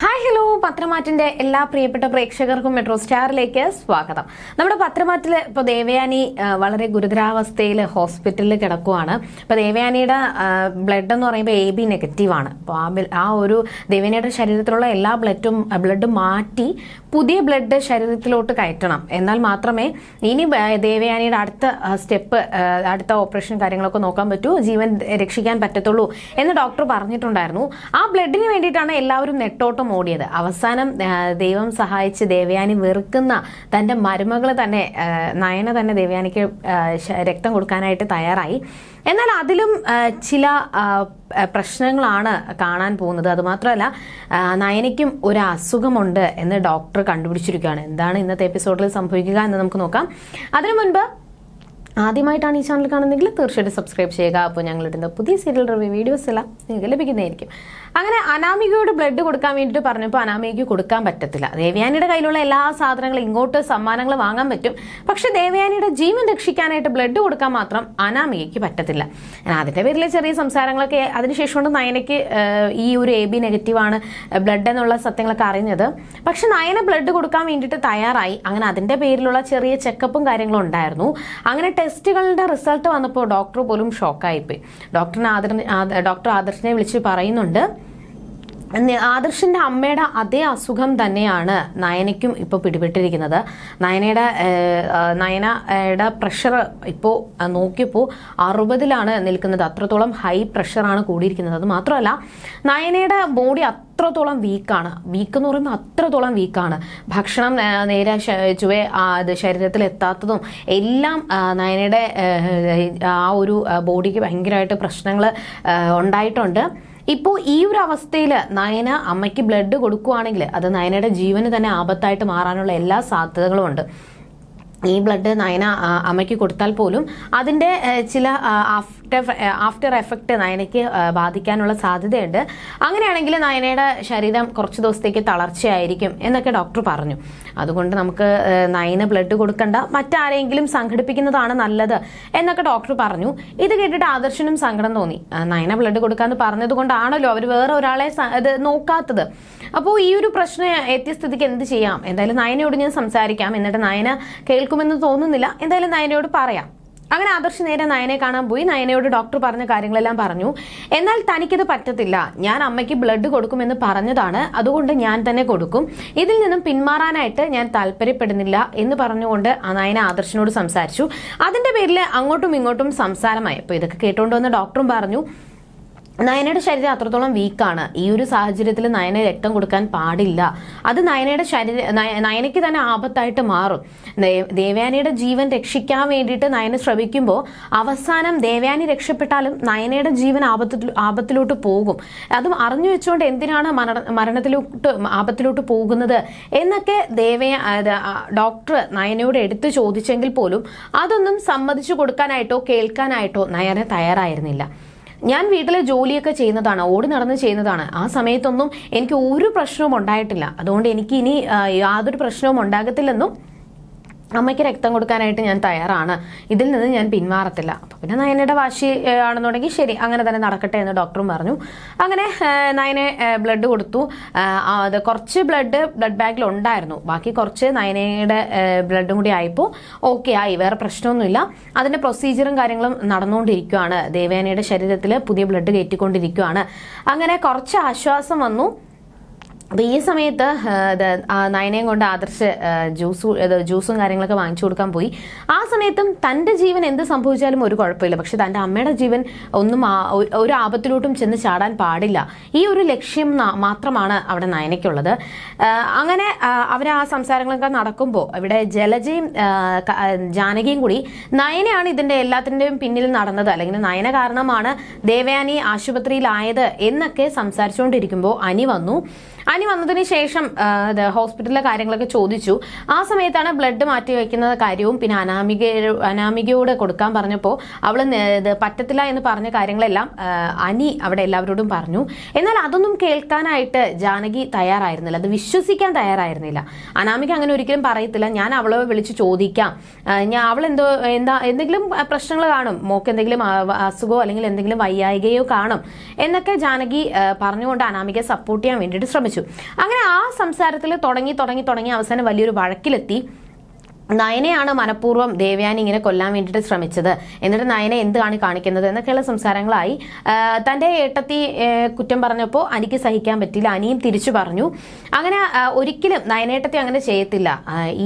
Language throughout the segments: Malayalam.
Hi. പത്രമാറ്റിന്റെ എല്ലാ പ്രിയപ്പെട്ട പ്രേക്ഷകർക്കും മെട്രോ സ്റ്റാറിലേക്ക് സ്വാഗതം. നമ്മുടെ പത്രമാറ്റിൽ ഇപ്പോൾ ദേവയാനി വളരെ ഗുരുതരാവസ്ഥയിൽ ഹോസ്പിറ്റലിൽ കിടക്കുവാണ്. ഇപ്പോൾ ദേവയാനിയുടെ ബ്ലഡ് എന്ന് പറയുമ്പോൾ എ ബി നെഗറ്റീവ് ആണ്. അപ്പോൾ ആ ഒരു ദേവയാനിയുടെ ശരീരത്തിലുള്ള എല്ലാ ബ്ലഡും ബ്ലഡ് മാറ്റി പുതിയ ബ്ലഡ് ശരീരത്തിലോട്ട് കയറ്റണം. എന്നാൽ മാത്രമേ ഇനി ദേവയാനിയുടെ അടുത്ത സ്റ്റെപ്പ് അടുത്ത ഓപ്പറേഷൻ കാര്യങ്ങളൊക്കെ നോക്കാൻ പറ്റൂ ജീവൻ രക്ഷിക്കാൻ പറ്റത്തുള്ളൂ എന്ന് ഡോക്ടർ പറഞ്ഞിട്ടുണ്ടായിരുന്നു. ആ ബ്ലഡിന് വേണ്ടിയിട്ടാണ് എല്ലാവരും നെട്ടോട്ടം ഓടിയത്. അവസാനം ദൈവം സഹായിച്ച് ദേവയാനി വെറുക്കുന്ന തന്റെ മരുമകൾ തന്നെ നയന തന്നെ ദേവയാനിക്ക് രക്തം കൊടുക്കാനായിട്ട് തയ്യാറായി. എന്നാൽ അതിലും ചില പ്രശ്നങ്ങളാണ് കാണാൻ പോകുന്നത്. അതുമാത്രമല്ല നയനയ്ക്കും ഒരു അസുഖമുണ്ട് എന്ന് ഡോക്ടർ കണ്ടുപിടിച്ചിരിക്കുകയാണ്. എന്താണ് ഇന്നത്തെ എപ്പിസോഡിൽ സംഭവിക്കുക എന്ന് നമുക്ക് നോക്കാം. അതിനു മുൻപ് ആദ്യമായിട്ടാണ് ഈ ചാനൽ കാണുന്നതെങ്കിൽ തീർച്ചയായിട്ടും സബ്സ്ക്രൈബ് ചെയ്യുക. അപ്പോൾ ഞങ്ങളുടെ പുതിയ സീരിയൽ റിവ്യൂ വീഡിയോസ് എല്ലാം നിങ്ങൾക്ക് ലഭിക്കുന്നതായിരിക്കും. അങ്ങനെ അനാമികയോട് ബ്ലഡ് കൊടുക്കാൻ വേണ്ടിയിട്ട് പറഞ്ഞപ്പോൾ അനാമികയ്ക്ക് കൊടുക്കാൻ പറ്റത്തില്ല. ദേവയാനിയുടെ കയ്യിലുള്ള എല്ലാ സാധനങ്ങളും ഇങ്ങോട്ട് സമ്മാനങ്ങൾ വാങ്ങാൻ പറ്റും. പക്ഷെ ദേവയാനിയുടെ ജീവൻ രക്ഷിക്കാനായിട്ട് ബ്ലഡ് കൊടുക്കാൻ മാത്രം അനാമികയ്ക്ക് പറ്റത്തില്ല. അതിന്റെ പേരിൽ ചെറിയ സംസാരങ്ങളൊക്കെ അതിനുശേഷമാണ് നയനയ്ക്ക് ഈ ഒരു എ ബി നെഗറ്റീവ് ആണ് ബ്ലഡ് എന്നുള്ള സത്യങ്ങളൊക്കെ അറിഞ്ഞത്. പക്ഷെ നയന ബ്ലഡ് കൊടുക്കാൻ വേണ്ടിയിട്ട് തയ്യാറായി. അങ്ങനെ അതിന്റെ പേരിലുള്ള ചെറിയ ചെക്കപ്പും കാര്യങ്ങളും ഉണ്ടായിരുന്നു. അങ്ങനെ ടെസ്റ്റുകളുടെ റിസൾട്ട് വന്നപ്പോൾ ഡോക്ടർ പോലും ഷോക്കായിപ്പോയി ഡോക്ടറിനെ ആദർ ആദ- ഡോക്ടർ ആദർശിനെ വിളിച്ച് പറയുന്നുണ്ട്. ആദർശിന്റെ അമ്മയുടെ അതേ അസുഖം തന്നെയാണ് നയനയ്ക്കും ഇപ്പോൾ പിടിപെട്ടിരിക്കുന്നത്. നയനയുടെ നയനയുടെ പ്രഷർ ഇപ്പോ നോക്കിയപ്പോൾ അറുപതിലാണ് നിൽക്കുന്നത്. അത്രത്തോളം ഹൈ പ്രഷറാണ് കൂടിയിരിക്കുന്നത്. അത് മാത്രമല്ല നയനയുടെ ബോഡി അത്രത്തോളം വീക്കാണ് വീക്ക് എന്ന് പറയുമ്പോൾ അത്രത്തോളം വീക്കാണ് ഭക്ഷണം നേരെ ചുവേ അത് ശരീരത്തിൽ എത്താത്തതും എല്ലാം നയനയുടെ ആ ഒരു ബോഡിക്ക് ഭയങ്കരമായിട്ട് പ്രശ്നങ്ങൾ ഉണ്ടായിട്ടുണ്ട്. ഇപ്പോൾ ഈ ഒരു അവസ്ഥയിൽ നയന അമ്മയ്ക്ക് ബ്ലഡ് കൊടുക്കുവാണെങ്കിൽ അത് നയനയുടെ ജീവന് തന്നെ ആപത്തായിട്ട് മാറാനുള്ള എല്ലാ സാധ്യതകളും ഉണ്ട്. ഈ ബ്ലഡ് നയന അമ്മയ്ക്ക് കൊടുത്താൽ പോലും അതിന്റെ ചില ആഫ്റ്റർ ആഫ്റ്റർ എഫക്റ്റ് നയനയ്ക്ക് ബാധിക്കാനുള്ള സാധ്യതയുണ്ട്. അങ്ങനെയാണെങ്കിൽ നയനയുടെ ശരീരം കുറച്ച് ദിവസത്തേക്ക് തളർച്ചയായിരിക്കും എന്നൊക്കെ ഡോക്ടർ പറഞ്ഞു. അതുകൊണ്ട് നമുക്ക് നയന ബ്ലഡ് കൊടുക്കണ്ട. മറ്റാരെങ്കിലും സംഘടിപ്പിക്കുന്നതാണ് നല്ലത് എന്നൊക്കെ ഡോക്ടർ പറഞ്ഞു. ഇത് കേട്ടിട്ട് ആദർശനും സങ്കടം തോന്നി. നയന ബ്ലഡ് കൊടുക്കാന്ന് പറഞ്ഞത് കൊണ്ടാണല്ലോ അവർ വേറെ ഒരാളെ ഇത് നോക്കാത്തത്. അപ്പോൾ ഈ ഒരു പ്രശ്നം എത്തിയ സ്ഥിതിക്ക് എന്ത് ചെയ്യാം? എന്തായാലും നയനയോട് ഞാൻ സംസാരിക്കാം. എന്നിട്ട് നയന കേൾക്കുമെന്ന് തോന്നുന്നില്ല. എന്തായാലും നയനയോട് പറയാം. അങ്ങനെ ആദർശ് നേരെ നയനെ കാണാൻ പോയി. നയനയോട് ഡോക്ടർ പറഞ്ഞ കാര്യങ്ങളെല്ലാം പറഞ്ഞു. എന്നാൽ തനിക്കിത് പറ്റത്തില്ല. ഞാൻ അമ്മയ്ക്ക് ബ്ലഡ് കൊടുക്കുമെന്ന് പറഞ്ഞതാണ്. അതുകൊണ്ട് ഞാൻ തന്നെ കൊടുക്കും. ഇതിൽ നിന്നും പിന്മാറാനായിട്ട് ഞാൻ താല്പര്യപ്പെടുന്നില്ല എന്ന് പറഞ്ഞുകൊണ്ട് ആ നയന ആദർശിനോട് സംസാരിച്ചു. അതിന്റെ പേരിൽ അങ്ങോട്ടും ഇങ്ങോട്ടും സംസാരമായി. അപ്പോൾ ഇതൊക്കെ കേട്ടുകൊണ്ട് വന്ന ഡോക്ടറും പറഞ്ഞു നയനയുടെ ശരീരം അത്രത്തോളം വീക്കാണ് ഈ ഒരു സാഹചര്യത്തിൽ നയന രക്തം കൊടുക്കാൻ പാടില്ല. അത് നയനയുടെ ശരീര നയനയ്ക്ക് തന്നെ ആപത്തായിട്ട് മാറും. ദേവയാനിയുടെ ജീവൻ രക്ഷിക്കാൻ വേണ്ടിയിട്ട് നയന ശ്രമിക്കുമ്പോൾ അവസാനം ദേവയാനി രക്ഷപ്പെട്ടാലും നയനയുടെ ജീവൻ ആപത്തിൽ ആപത്തിലോട്ട് പോകും. അതും അറിഞ്ഞു വെച്ചുകൊണ്ട് എന്തിനാണ് മരണ മരണത്തിലോട്ട് ആപത്തിലോട്ട് പോകുന്നത് എന്നൊക്കെ ദേവയ ഡോക്ടർ നയനയോട് എടുത്തു ചോദിച്ചെങ്കിൽ പോലും അതൊന്നും സമ്മതിച്ചു കൊടുക്കാനായിട്ടോ കേൾക്കാനായിട്ടോ നയന തയ്യാറായിരുന്നില്ല. ഞാൻ വീട്ടിലെ ജോലിയൊക്കെ ചെയ്യുന്നതാണ് ഓടി നടന്ന് ചെയ്യുന്നതാണ്. ആ സമയത്തൊന്നും എനിക്ക് ഒരു പ്രശ്നവും ഉണ്ടായിട്ടില്ല. അതുകൊണ്ട് എനിക്ക് ഇനി യാതൊരു പ്രശ്നവും ഉണ്ടാകത്തില്ലെന്നും അമ്മയ്ക്ക് രക്തം കൊടുക്കാനായിട്ട് ഞാൻ തയ്യാറാണ്. ഇതിൽ നിന്ന് ഞാൻ പിന്മാറത്തില്ല അപ്പൊ പിന്നെ നയനയുടെ വാശി ആണെന്നുണ്ടെങ്കിൽ ശരി അങ്ങനെ തന്നെ നടക്കട്ടെ എന്ന് ഡോക്ടറും പറഞ്ഞു. അങ്ങനെ നയനെ ബ്ലഡ് കൊടുത്തു. അത് കുറച്ച് ബ്ലഡ് ബ്ലഡ് ബാഗിൽ ഉണ്ടായിരുന്നു. ബാക്കി കുറച്ച് നയനയുടെ ബ്ലഡും കൂടി ആയപ്പോൾ ഓക്കെ ആയി. വേറെ പ്രശ്നമൊന്നുമില്ല. അതിന്റെ പ്രൊസീജിയറും കാര്യങ്ങളും നടന്നുകൊണ്ടിരിക്കുകയാണ് ദേവയാനയുടെ ശരീരത്തിൽ പുതിയ ബ്ലഡ് കയറ്റിക്കൊണ്ടിരിക്കുകയാണ് അങ്ങനെ കുറച്ച് ആശ്വാസം വന്നു. അപ്പൊ ഈ സമയത്ത് നയനയും കൊണ്ട് ആദർശ് ജ്യൂസ് ജ്യൂസും കാര്യങ്ങളൊക്കെ വാങ്ങിച്ചു കൊടുക്കാൻ പോയി. ആ സമയത്തും തന്റെ ജീവൻ എന്ത് സംഭവിച്ചാലും ഒരു കുഴപ്പമില്ല. പക്ഷെ തന്റെ അമ്മയുടെ ജീവൻ ഒന്നും ഒരു ആപത്തിലോട്ടും ചെന്ന് ചാടാൻ പാടില്ല. ഈ ഒരു ലക്ഷ്യം മാത്രമാണ് അവിടെ നയനയ്ക്കുള്ളത്. അങ്ങനെ അവർ ആ സംസാരങ്ങളൊക്കെ നടക്കുമ്പോൾ ഇവിടെ ജലജയും ജാനകിയും കൂടി നയനയാണ് ഇതിന്റെ എല്ലാത്തിന്റെയും പിന്നിൽ നടന്നത്. അല്ലെങ്കിൽ നയന കാരണമാണ് ദേവയാനി ആശുപത്രിയിലായത് എന്നൊക്കെ സംസാരിച്ചുകൊണ്ടിരിക്കുമ്പോൾ അനി വന്നു. അനി വന്നതിന് ശേഷം ഹോസ്പിറ്റലിലെ കാര്യങ്ങളൊക്കെ ചോദിച്ചു. ആ സമയത്താണ് ബ്ലഡ് മാറ്റി വയ്ക്കുന്ന കാര്യവും പിന്നെ അനാമിക അനാമികയോട് കൊടുക്കാൻ പറഞ്ഞപ്പോൾ അവൾ പറ്റത്തില്ല എന്ന് പറഞ്ഞ കാര്യങ്ങളെല്ലാം അനി അവിടെ എല്ലാവരോടും പറഞ്ഞു. എന്നാൽ അതൊന്നും കേൾക്കാനായിട്ട് ജാനകി തയ്യാറായിരുന്നില്ല. അത് വിശ്വസിക്കാൻ തയ്യാറായിരുന്നില്ല. അനാമിക അങ്ങനെ ഒരിക്കലും പറയത്തില്ല. ഞാൻ അവളെ വിളിച്ച് ചോദിക്കാം. ഞാൻ അവൾ എന്തോ എന്താ എന്തെങ്കിലും പ്രശ്നങ്ങൾ കാണും. മോക്ക് എന്തെങ്കിലും അസുഖമോ അല്ലെങ്കിൽ എന്തെങ്കിലും വയ്യായികയോ കാണും. എന്നൊക്കെ ജാനകി പറഞ്ഞുകൊണ്ട് അനാമിക സപ്പോർട്ട് ചെയ്യാൻ വേണ്ടിയിട്ട് ശ്രമിച്ചു. സംസാരിച്ചു. അങ്ങനെ ആ സംസാരത്തിൽ തുടങ്ങി തുടങ്ങി തുടങ്ങി അവസാനം വലിയൊരു വഴക്കിലെത്തി. നയനയാണ് മനഃപൂർവം ദേവയാനി ഇങ്ങനെ കൊല്ലാൻ വേണ്ടിയിട്ട് ശ്രമിച്ചത്. എന്നിട്ട് നയനെ എന്താണ് കാണിക്കുന്നത് എന്നൊക്കെയുള്ള സംസാരങ്ങളായി. തന്റെ ഏട്ടത്തി കുറ്റം പറഞ്ഞപ്പോൾ അനിക്ക് സഹിക്കാൻ പറ്റില്ല. അനിയും തിരിച്ചു പറഞ്ഞു. അങ്ങനെ ഒരിക്കലും നയനേട്ടത്തി അങ്ങനെ ചെയ്യത്തില്ല.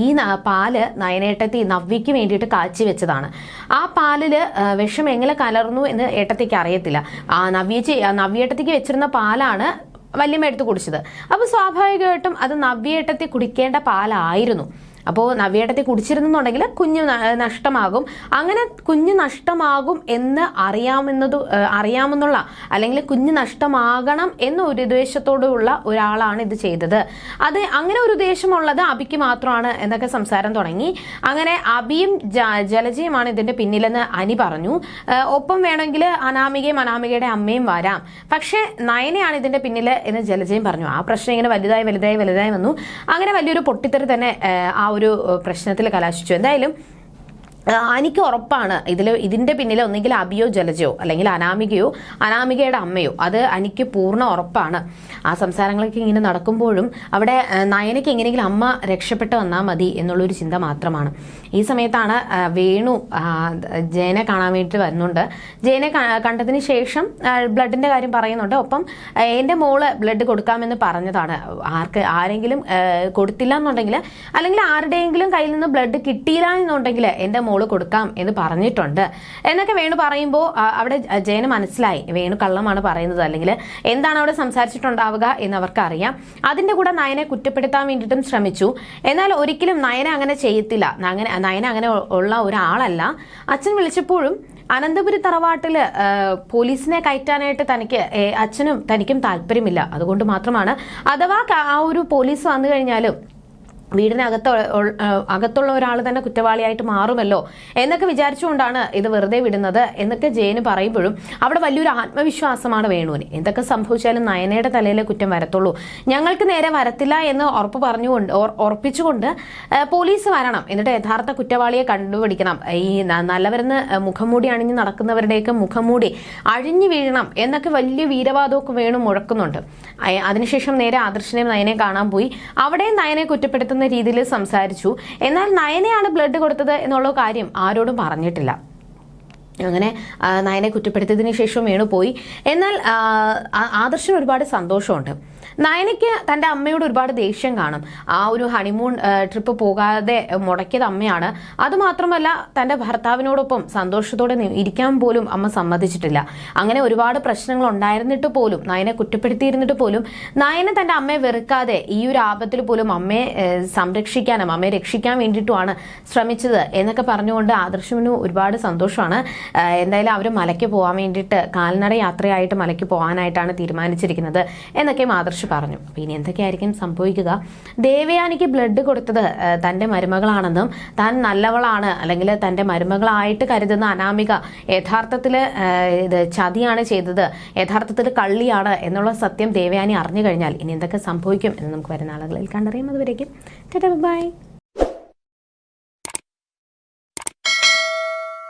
ഈ പാൽ നയനേട്ടത്തി നവ്യയ്ക്ക് വേണ്ടിയിട്ട് കാച്ചി വെച്ചതാണ്. ആ പാലിൽ വിഷം എങ്ങനെ കലർന്നു എന്ന് ഏട്ടത്തിക്ക് അറിയത്തില്ല. ആ നവ്യ നവ്യേട്ടത്തിക്ക് വെച്ചിരുന്ന പാലാണ് വല്യമ്മ എടുത്ത് കുടിച്ചത്. അപ്പോൾ സ്വാഭാവികമായിട്ടും അത് നവ്യേട്ടത്തി കുടിക്കേണ്ട പാലായിരുന്നു. അപ്പോൾ നവ്യേട്ടത്തി കുടിച്ചിരുന്നുണ്ടെങ്കിൽ കുഞ്ഞ് നഷ്ടമാകും. അങ്ങനെ കുഞ്ഞ് നഷ്ടമാകും എന്ന് അറിയാമെന്നത് അറിയാമെന്നുള്ള അല്ലെങ്കിൽ കുഞ്ഞ് നഷ്ടമാകണം എന്ന ഒരു ഉദ്ദേശത്തോടുള്ള ഒരാളാണ് ഇത് ചെയ്തത്. അത് അങ്ങനെ ഒരു ഉദ്ദേശമുള്ളത് അബിക്ക് മാത്രമാണ് എന്നൊക്കെ സംസാരം തുടങ്ങി. അങ്ങനെ അബിയും ജലജയുമാണ് ഇതിന്റെ പിന്നിലെന്ന് അനി പറഞ്ഞു. ഒപ്പം വേണമെങ്കിൽ അനാമികയും അനാമികയുടെ അമ്മയും വരാം. പക്ഷേ നയനയാണ് ഇതിന്റെ പിന്നിൽ എന്ന് ജലജയും പറഞ്ഞു. ആ പ്രശ്നം ഇങ്ങനെ വലുതായി വലുതായി വലുതായി വന്നു. അങ്ങനെ വലിയൊരു പൊട്ടിത്തെറി തന്നെ ആ ഒരു പ്രശ്നത്തിൽ കലാശിച്ചു. എന്തായാലും എനിക്ക് ഉറപ്പാണ്. ഇതിൽ ഇതിന്റെ പിന്നിൽ ഒന്നെങ്കിൽ അബിയോ ജലജയോ അല്ലെങ്കിൽ അനാമികയോ അനാമികയുടെ അമ്മയോ. അത് എനിക്ക് പൂർണ ഉറപ്പാണ്. ആ സംസാരങ്ങളൊക്കെ ഇങ്ങനെ നടക്കുമ്പോഴും അവിടെ നയനയ്ക്ക് എങ്ങനെയെങ്കിലും അമ്മ രക്ഷപ്പെട്ട് വന്നാൽ മതി എന്നുള്ളൊരു ചിന്ത മാത്രമാണ്. ഈ സമയത്താണ് വേണു ജയനെ കാണാൻ വേണ്ടിയിട്ട് വരുന്നുണ്ട്. ജയനെ കണ്ടതിന് ശേഷം ബ്ലഡിന്റെ കാര്യം പറയുന്നുണ്ട്. ഒപ്പം എന്റെ മോൾ ബ്ലഡ് കൊടുക്കാമെന്ന് പറഞ്ഞതാണ്. ആർക്ക് ആരെങ്കിലും കൊടുത്തില്ല എന്നുണ്ടെങ്കിൽ അല്ലെങ്കിൽ ആരുടെയെങ്കിലും കയ്യിൽ നിന്ന് ബ്ലഡ് കിട്ടിയില്ല എന്നുണ്ടെങ്കിൽ എന്റെ മോൾ കൊടുക്കാം എന്ന് പറഞ്ഞിട്ടുണ്ട്. എന്നൊക്കെ വേണു പറയുമ്പോൾ അവിടെ ജയന് മനസ്സിലായി. വേണു കള്ളമാണ് പറയുന്നത്. അല്ലെങ്കിൽ എന്താണ് അവിടെ സംസാരിച്ചിട്ടുണ്ടാവുക എന്ന് അവർക്കറിയാം. അതിന്റെ കൂടെ നയനെ കുറ്റപ്പെടുത്താൻ വേണ്ടിയിട്ടും ശ്രമിച്ചു. എന്നാൽ ഒരിക്കലും നയന അങ്ങനെ ചെയ്യത്തില്ല. അങ്ങനെ നയന അങ്ങനെ ഉള്ള ഒരാളല്ല. അച്ഛൻ വിളിച്ചപ്പോഴും അനന്തപുരി തറവാട്ടിൽ പോലീസിനെ കയറ്റാനായിട്ട് തനിക്ക് അച്ഛനും തനിക്കും താല്പര്യമില്ല. അതുകൊണ്ട് മാത്രമാണ്. അഥവാ ആ ഒരു പോലീസ് വന്നു കഴിഞ്ഞാലും വീടിനകത്ത് അകത്തുള്ള ഒരാൾ തന്നെ കുറ്റവാളിയായിട്ട് മാറുമല്ലോ എന്നൊക്കെ വിചാരിച്ചുകൊണ്ടാണ് ഇത് വെറുതെ വിടുന്നത് എന്നൊക്കെ ജയന് പറയുമ്പോഴും അവിടെ വലിയൊരു ആത്മവിശ്വാസമാണ് വേണുവിന്. എന്തൊക്കെ സംഭവിച്ചാലും നയനയുടെ തലയിലെ കുറ്റം വരത്തുള്ളൂ. ഞങ്ങൾക്ക് നേരെ വരത്തില്ല എന്ന് ഉറപ്പ് പറഞ്ഞുകൊണ്ട് ഉറപ്പിച്ചുകൊണ്ട് പോലീസ് വരണം എന്നിട്ട് യഥാർത്ഥ കുറ്റവാളിയെ കണ്ടുപിടിക്കണം. ഈ നല്ലവരെന്ന് മുഖംമൂടി അണിഞ്ഞ് നടക്കുന്നവരുടെയൊക്കെ മുഖംമൂടി അഴിഞ്ഞു വീഴണം എന്നൊക്കെ വലിയ വീരവാദമൊക്കെ വേണു മുഴക്കുന്നുണ്ട്. അതിനുശേഷം നേരെ ആദർശനെയും നയനെ കാണാൻ പോയി. അവിടെയും നയനെ കുറ്റപ്പെടുത്തുന്ന രീതിയിൽ സംസാരിച്ചു. എന്നാൽ നയനെയാണ് ബ്ലഡ് കൊടുത്തത് എന്നുള്ള കാര്യം ആരോടും പറഞ്ഞിട്ടില്ല. അങ്ങനെ നയനെ കുറ്റപ്പെടുത്തിയതിന് ശേഷം വേണു പോയി എന്നാൽ ആദർശന് ഒരുപാട് സന്തോഷമുണ്ട്. നയനയ്ക്ക് തന്റെ അമ്മയോട് ഒരുപാട് ദേഷ്യം കാണും. ആ ഒരു ഹണിമൂൺ ട്രിപ്പ് പോകാതെ മുടക്കിയത് അമ്മയാണ്. അതുമാത്രമല്ല തന്റെ ഭർത്താവിനോടൊപ്പം സന്തോഷത്തോടെ ഇരിക്കാൻ പോലും അമ്മ സമ്മതിച്ചിട്ടില്ല. അങ്ങനെ ഒരുപാട് പ്രശ്നങ്ങൾ ഉണ്ടായിരുന്നിട്ട് പോലും നയനെ കുറ്റപ്പെടുത്തിയിരുന്നിട്ട് പോലും നയന തന്റെ അമ്മയെ വെറുക്കാതെ ഈ ഒരു ആപത്തിൽ പോലും അമ്മയെ സംരക്ഷിക്കാനും അമ്മയെ രക്ഷിക്കാൻ വേണ്ടിയിട്ടുമാണ് ശ്രമിച്ചത് എന്നൊക്കെ പറഞ്ഞുകൊണ്ട് ആദർശമിന് ഒരുപാട് സന്തോഷമാണ്. എന്തായാലും അവർ മലയ്ക്ക് പോകാൻ വേണ്ടിയിട്ട് കാൽനട യാത്രയായിട്ട് മലയ്ക്ക് പോകാനായിട്ടാണ് തീരുമാനിച്ചിരിക്കുന്നത് എന്നൊക്കെയും ആദർശ് പറഞ്ഞു. അപ്പോൾ ഇനി എന്തൊക്കെയായിരിക്കും സംഭവിക്കുക? ദേവയാനിക്ക് ബ്ലഡ് കൊടുത്തത് തന്റെ മരുമകളാണെന്നും താൻ നല്ലവളാണ് അല്ലെങ്കിൽ തന്റെ മരുമകളായിട്ട് കരുതുന്ന അനാമിക യഥാർത്ഥത്തിൽ ഇത് ചതിയാണ് ചെയ്തത് യഥാർത്ഥത്തിൽ കള്ളിയാണ് എന്നുള്ള സത്യം ദേവയാനി അറിഞ്ഞു കഴിഞ്ഞാൽ ഇനി എന്തൊക്കെ സംഭവിക്കും എന്ന് നമുക്ക് വരുന്ന ആളുകളിൽ കണ്ടറിയാം. അതുവരേക്കും ബൈ.